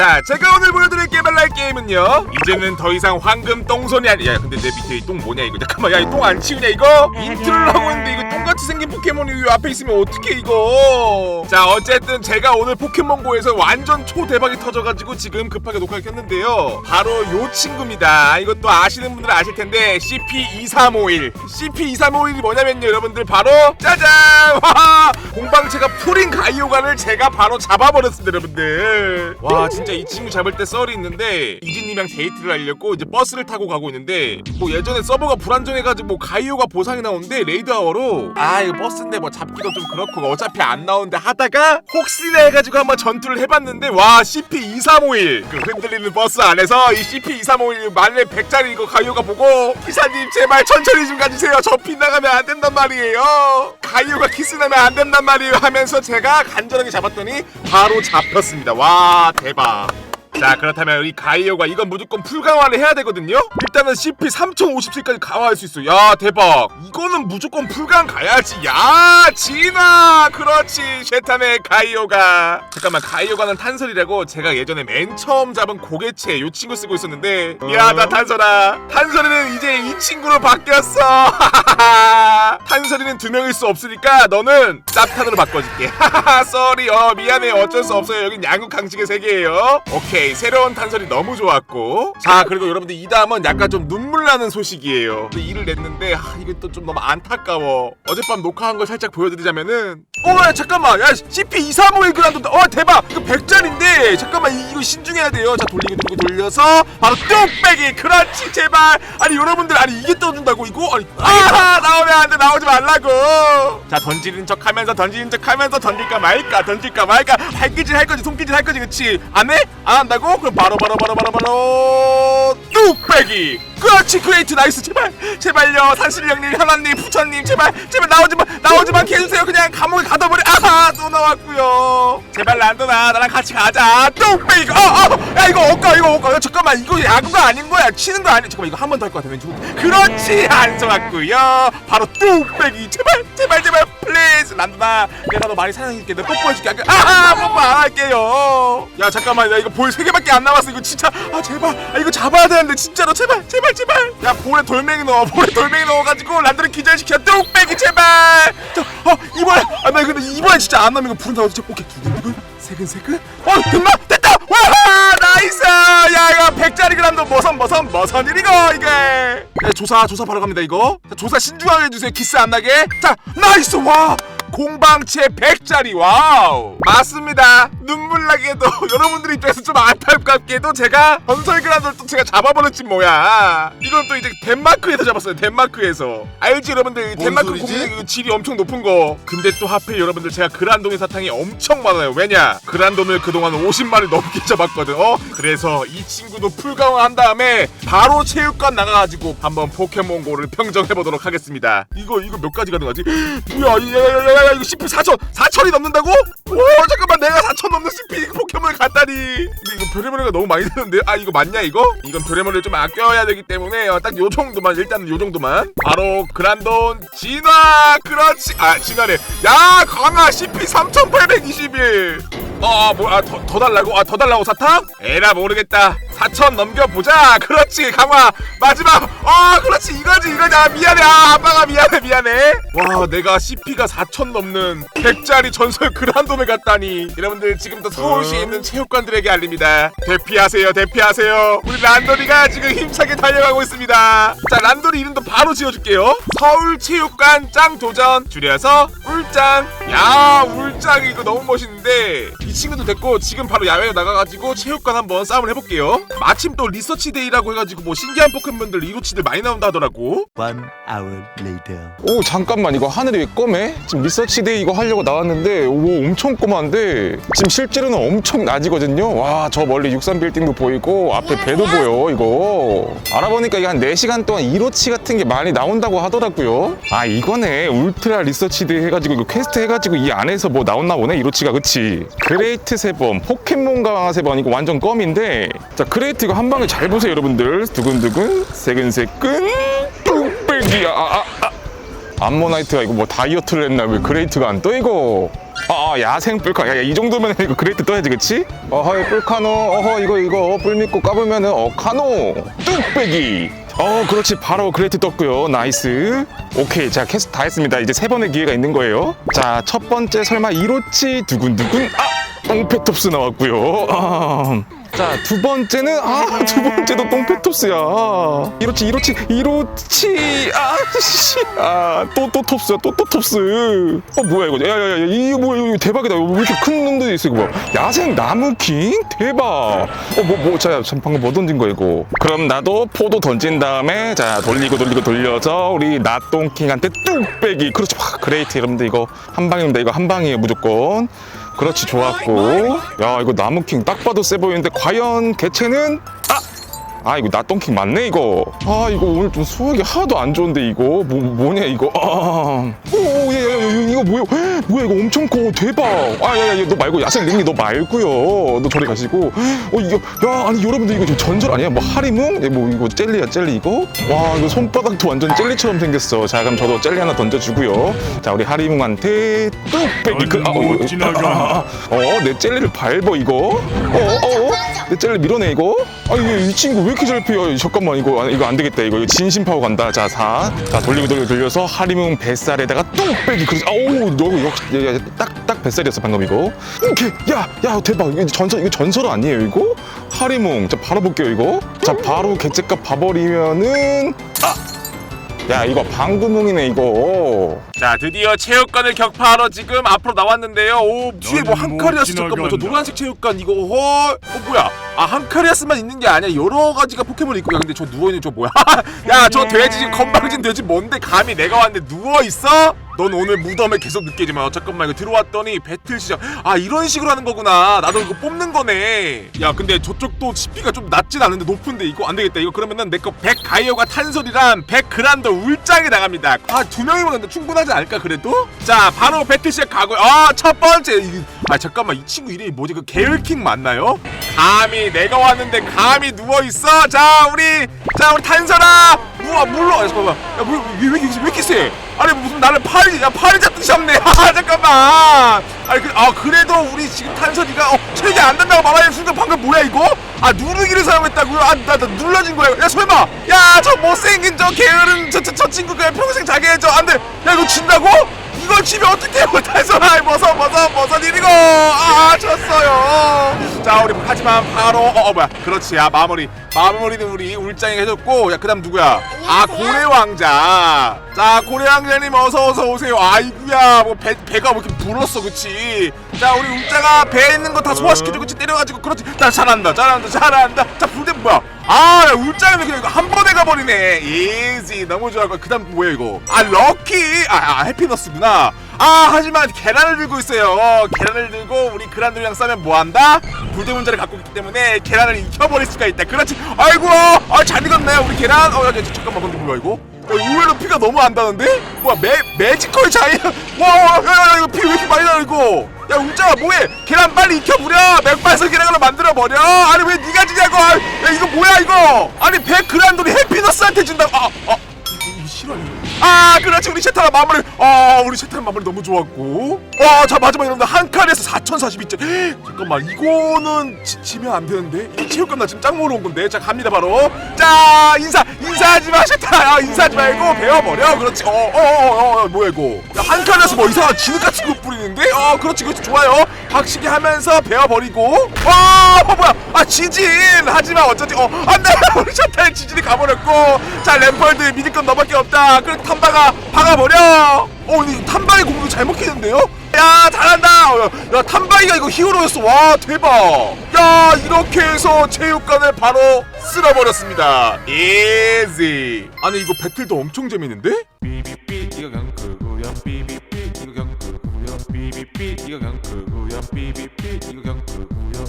자, 제가 오늘 보여드릴 게임할 게임은요. 이제는 더 이상 황금 똥손이 아니. 야, 근데 내 밑에 이 똥 뭐냐 이거? 잠깐만, 야, 이 똥 안 치우냐 이거? 인트를 하고 있는데 이거 똥같이 생긴 포켓몬이 이 앞에 있으면 어떡해 이거? 자, 어쨌든 제가 오늘 포켓몬고에서 완전 초 대박이 터져가지고 지금 급하게 녹화를 켰는데요. 바로 요 친구입니다. 이것도 아시는 분들은 아실 텐데 CP2351. CP2351이 뭐냐면요, 여러분들 바로 짜잔! 와, 공방체가 풀인 가이오가를 제가 바로 잡아버렸습니다, 여러분들. 와, 진짜 이 친구 잡을 때 썰이 있는데 이진님이랑 데이트를 하려고 이제 버스를 타고 가고 있는데 뭐 예전에 서버가 불안정해가지고 뭐 가이오가 보상이 나오는데 레이드 아워로 아 이거 버스인데 뭐 잡기도 좀 그렇고 어차피 안 나오는데 하다가 혹시나 해가지고 한번 전투를 해봤는데 와 CP2351 그 흔들리는 버스 안에서 이 CP2351 만렙 100짜리 이거 가이오가 보고 기사님 제발 천천히 좀 가주세요. 저 빗나가면 안 된단 말이에요. 가이오가 키스나면 안 된단 말이에요 하면서 제가 간절하게 잡았더니 바로 잡혔습니다. 와 대박 자 그렇다면 이 가이오가 이건 무조건 풀강화를 해야 되거든요? 일단은 CP 3050까지 강화할 수 있어 야 대박. 이거는 무조건 풀강 가야지. 야 진아! 그렇지 쉐탄의 가이오가. 잠깐만 가이오가는 탄설이라고? 제가 예전에 맨 처음 잡은 고개체 요 친구 쓰고 있었는데. 미안하다 탄설아. 탄설이는 이제 이 친구로 바뀌었어 탄설이는 두 명일 수 없으니까 너는 짭탄으로 바꿔줄게. 쏘리 어 미안해. 어쩔 수 없어요. 여긴 양육 강식의 세계예요. 오케이. 새로운 탄설이 너무 좋았고. 자 그리고 여러분들 이 다음은 약간 좀 눈물 나는 소식이에요. 근데 일을 냈는데 아, 이게 또 좀 너무 안타까워. 어젯밤 녹화한 걸 살짝 보여드리자면은 어 야, 잠깐만. 야 CP2351 그란도 어 대박. 이거 100짜리인데. 잠깐만. 이, 이거 신중해야 돼요. 자 돌리고 돌리고 돌려서 바로 뚝배기. 그렇지 제발. 아니 여러분들 아니 이게 떠준다고 이거? 아니 아 나오면 안돼. 나오지 말라고. 자 던지는 척 하면서 던지는 척 하면서 던질까 말까 던질까 말까. 발기질 할 거지 손기질 할 거지 그치? 안 해? 안 한다고? 그럼 바로 바로 바로 바로 바로. 뚝배기 그렇지 그레이트 나이스. 제발 제발요. 산신령님 현아님 부처님 제발 제발 나오지마 나오지마. 해주세요. 그냥 감옥에 가둬버려. 아하 또 나왔고요. 제발 란도나 나랑 같이 가자. 뚝배기 어어야 이거 어까 이거 어까 잠깐만. 이거 야구가 아닌 거야. 치는 거 아니야 잠깐만. 이거 한 번 더 할 것 같아 왼쪽 그렇지 안 속았고요. 바로 뚝배기 제발 제발 제발 플리즈 란도나 내가 너 많이 사랑해줄게. 내가 뽀뽀해줄게. 아하 뽀뽀 안 할게요. 야 잠깐만. 야 이거 볼 세 개밖에 안 남았어. 이거 진짜. 아 제발. 아 이거 잡아야 되는데 진짜로. 제발 제발 제발! 야 볼에 돌멩이 넣어 볼에 돌멩이 넣어가지고 란드를 기절시켜 뚝배기 제발! 자어 이번에 아나 근데 이번에 진짜 안 나면 이거 부른다 진짜 오케이 두근두근 세근세근 어 됐나? 됐다! 와 나이스! 야 이거 백짜리 그람도 머선 머선 머선 일이고 이게! 네, 조사 조사 바로 갑니다 이거. 자, 조사 신중하게 해주세요 키스 안 나게. 자 나이스! 와! 공방체 100짜리 와우! 맞습니다 눈물 나게도 여러분들 입장에서 좀 안타깝게도 제가 전설 그란돌 또 제가 잡아버렸지 뭐야. 이건 또 이제 덴마크에서 잡았어요 덴마크에서. 알지 여러분들? 뭔 덴마크? 공룡 그 질이 엄청 높은 거. 근데 또 하필 여러분들 제가 그란동의 사탕이 엄청 많아요. 왜냐? 그란돈을 그동안 50마리 넘게 잡았거든. 어? 그래서 이 친구도 풀강화한 다음에 바로 체육관 나가가지고 한번 포켓몬고를 평정해보도록 하겠습니다. 이거 이거 몇 가지 가능하지? 뭐야 야야야야 이거 CP 4천 4천이 넘는다고? 오 잠깐만 내가 4천 넘는 CP 포켓몬을 갖다니. 근데 이거 별의별이가 너무 많이 드는데? 아 이거 맞냐 이거? 이건 별의별을 좀 아껴야 되기 때문에 어, 딱요 정도만 일단은 요 정도만. 바로 그란돈 진화 그렇지 아 진화래. 야 강화 CP 3821 어 뭐 아 더 더 달라고? 아 더 달라고 사탕? 에라 모르겠다. 4천 넘겨보자. 그렇지 강화 마지막. 어 그렇지. 이거지 이거지. 아 미안해. 아 아빠가 미안해 미안해. 와 내가 CP가 4천 넘는 100짜리 전설 그란돔을 갔다니. 여러분들 지금부터 서울시에 있는 체육관들에게 알립니다. 대피하세요 대피하세요. 우리 란돌이가 지금 힘차게 달려가고 있습니다. 자 란돌이 이름도 바로 지어줄게요. 서울체육관 짱 도전 줄여서 울짱. 야 울짱. 이거 너무 멋있는데. 이 친구도 됐고 지금 바로 야외에 나가가지고 체육관 한번 싸움을 해볼게요. 마침 또 리서치 데이라고 해가지고 뭐 신기한 포켓몬들 이로치들 많이 나온다 하더라고. One hour later. 오 잠깐만. 이거 하늘이 왜 검해? 지금 리서치데이 이거 하려고 나왔는데 오 엄청 검한데. 지금 실제로는 엄청 낮이거든요. 와 저 멀리 63 빌딩도 보이고 앞에 배도 보여 이거. 알아보니까 이게 한 4시간 동안 이로치 같은 게 많이 나온다고 하더라고요. 아 이거네. 울트라 리서치데이 해가지 고 이거 퀘스트 해가지고 이 안에서 뭐 나왔나 보네 이로치가. 그치? 그레이트 세번 포켓몬 강화 세번 이거 완전 껌인데. 자 그레이트 이거 한 방에 잘 보세요 여러분들. 두근두근 세근세근 뚝배기야 아, 아, 아. 암모나이트가 이거 뭐 다이어트를 했나? 왜 그레이트가 안 떠 이거? 아 야생 뿔카. 야, 야, 이 정도면 이거 그레이트 떠야지 그치? 어허 이 뿔카노. 어허 이거 이거. 뿔 믿고 까불면은 어 카노. 뚝배기 어 그렇지. 바로 그레이트 떴고요. 나이스. 오케이. 자 캐스트 다 했습니다. 이제 세 번의 기회가 있는 거예요. 자 첫 번째 설마 이로치 두근두근? 아! 똥페톱스 나왔고요. 아, 자 두 번째는 아 두 번째도 똥페톱스야. 이로치 이로치 이로치 아, 아씨 아 또 또 톱스야 또 또 톱스. 어 뭐야 이거. 야 야 야 이거 뭐야 이거 대박이다. 왜 이렇게 큰 놈들이 있어 이거 뭐야 야생 나무킹 대박. 어 뭐 뭐자 방금 뭐 던진 거야 이거? 그럼 나도 포도 던진 다음에 자 돌리고 돌리고 돌려서 우리 나똥킹한테 뚝배기. 그렇지 와, 그레이트 여러분들 이거 한 방입니다. 이거 한 방이에요 무조건 그렇지 좋았고 야 이거 나무킹 딱 봐도 세 보이는데 과연 개체는 아! 아 이거 나똥킹 맞네 이거. 아 이거 오늘 좀 수학이 하나도 안 좋은데 이거? 뭐, 뭐냐 이거? 아. 오야야야 이거 뭐야? 뭐야 이거 엄청 커. 대박. 아야야 너 말고 야생 링리 너 말고요. 너 저리 가시고. 어 이거 야 아니 여러분들 이거 지금 전설 아니야? 뭐 하리뭉? 예, 뭐 이거 젤리야 젤리 이거? 와 이거 손바닥도 완전 젤리처럼 생겼어. 자 그럼 저도 젤리 하나 던져주고요. 자 우리 하리뭉한테 뚝배기 그, 아, 못 지나가. 어내 젤리를 밟어 이거 어어 내 젤리 밀어내 이거? 아 이게 이 친구 왜 이렇게 잘 피어 잠깐만 이거 아, 이거 안 되겠다 이거. 이거 진심 파워 간다. 자사자 돌리고 돌리고 돌려서 하리뭉 뱃살에다가 뚝배기 그러지 아우 너 역시 딱딱 뱃살이었어 방금 이거. 오케이. 야야 대박. 이거 전설 이거 전설 아니에요 이거? 하리뭉. 자 바로 볼게요 이거. 자 바로 개체값 봐버리면은 아 야 이거 방구뭉이네 이거. 자 드디어 체육관을 격파하러 지금 앞으로 나왔는데요. 오 뒤에 뭐 너는 못 한카리아스 잠깐만 저 지나간다. 노란색 체육관 이거 헐. 어, 뭐야 아 한 카리아스만 있는 게 아니야. 여러 가지가 포켓몬이 있고. 야 근데 저 누워있는 저 뭐야? 야 저 돼지 지금 건방진 돼지 뭔데? 감히 내가 왔는데 누워있어? 넌 오늘 무덤에 계속 느끼지만 어, 잠깐만. 이거 들어왔더니 배틀 시작. 아 이런 식으로 하는 거구나. 나도 이거 뽑는 거네. 야 근데 저쪽도 CP가 좀 낮진 않은데 높은데 이거 안 되겠다. 이거 그러면은 내 거 100 가이오가 탄솔이랑 100 그란더 울장이 나갑니다. 아 두 명이면 근데 충분하지 않을까 그래도? 자 바로 배틀 시작 가고요. 아첫 번째. 이- 아 잠깐만. 이 친구 이름이 뭐지? 그 게을킹 맞나요? 감히 내가 왔는데 감히 누워 있어? 자 우리 자 우리 탄솔아! 우와 물러 아 잠깐만. 야왜 왜, 왜, 왜 이렇게 세? 아니 무슨 나를 파리 잡듯이 잡네. 아 잠깐만. 아니 그, 아 그래도 우리 지금 탄선이가 어 체력이 안 된다고 말하는 순간 방금 뭐야 이거? 아 누르기를 사용했다고요? 아나 나 눌러진 거야 야 설마. 야 저 못생긴 저 게으른 저저저 친구 그냥 평생 자게 해줘 안돼. 야 이거 진다고? 이걸 치면 어떡해 우리 탄선아. 벗어 벗어 벗어 이리고. 아 졌어요 자 우리 하지만 바로 어, 어 뭐야. 그렇지. 아 마무리. 마무리는 우리 울장이 해줬고 야 그다음 누구야? 아 고래 왕자. 자 고래 왕자님 어서 어서 오세요. 아이구야. 뭐 배, 배가 뭐 이렇게 불었어 그치? 자 우리 울장아 배에 있는 거 다 소화시켜주고 그치? 때려가지고 그렇지. 나 잘한다. 잘한다. 잘한다. 자 불대 뭐야? 아 야, 울장이 그냥 이거 한 번에 가버리네. 이지 너무 좋아. 그다음 뭐야 이거? 아 럭키. 아, 아 해피너스구나 아 하지만 계란을 들고 있어요. 계란을 들고 우리 그란들이랑 싸면 뭐한다? 불대문자를 갖고 있기 때문에 계란을 익혀버릴 수가 있다. 그렇지. 아이고 아잘 익었네 우리 계란. 어 야, 야, 잠깐만 근데 뭐야 이거? 야, 의외로 피가 너무 안 나는데? 뭐야 매 매지컬 차이? 와야야 이거 피 왜 이렇게 많이 나 이거? 야 울자가 뭐해? 계란 빨리 익혀부려. 맥반석 계란으로 만들어버려. 아니 왜 니가 지냐고. 아, 야 이거 뭐야 이거? 아니 100그란돌이 해피너스한테 준다고. 아, 아 이거 싫어 아 그렇지. 우리 셰타라 마무리. 아 우리 셰타라 마무리 너무 좋았고. 와자 마지막 여러분들 한 칸에서 4042점 잠깐만 이거는 지, 지면 안 되는데? 이 체육관 나 지금 짱 모르온 건데? 자 갑니다 바로. 자 인사 인사하지 마 셰타라. 아, 인사하지 말고 배워버려. 그렇지. 어어어어 어, 뭐야 이거. 야, 한 칸에서 뭐 이상한 진흙 같은 거 뿌리는데? 어 그렇지 그렇지. 좋아요. 박치기 하면서 배워버리고. 와 어, 뭐야. 아 지진. 하지만 어쩌지 어 안돼. 우리 셰타의 지진이 가버렸고. 자 램펄드 믿을 건 너밖에 없다 그래 탐바가 박아버려. 어이 탐바의 공도 잘 먹히는데요? 야 잘한다! 어, 야 탐바이가 이거 히어로였어. 와 대박! 야 이렇게 해서 체육관을 바로 쓸어버렸습니다. 이지 아니 이거 배틀도 엄청 재밌는데? 삐삐삐 이거 그거야 삐삐삐 이거 그거야 삐삐삐 이거 그거야 삐삐삐 이거 그냥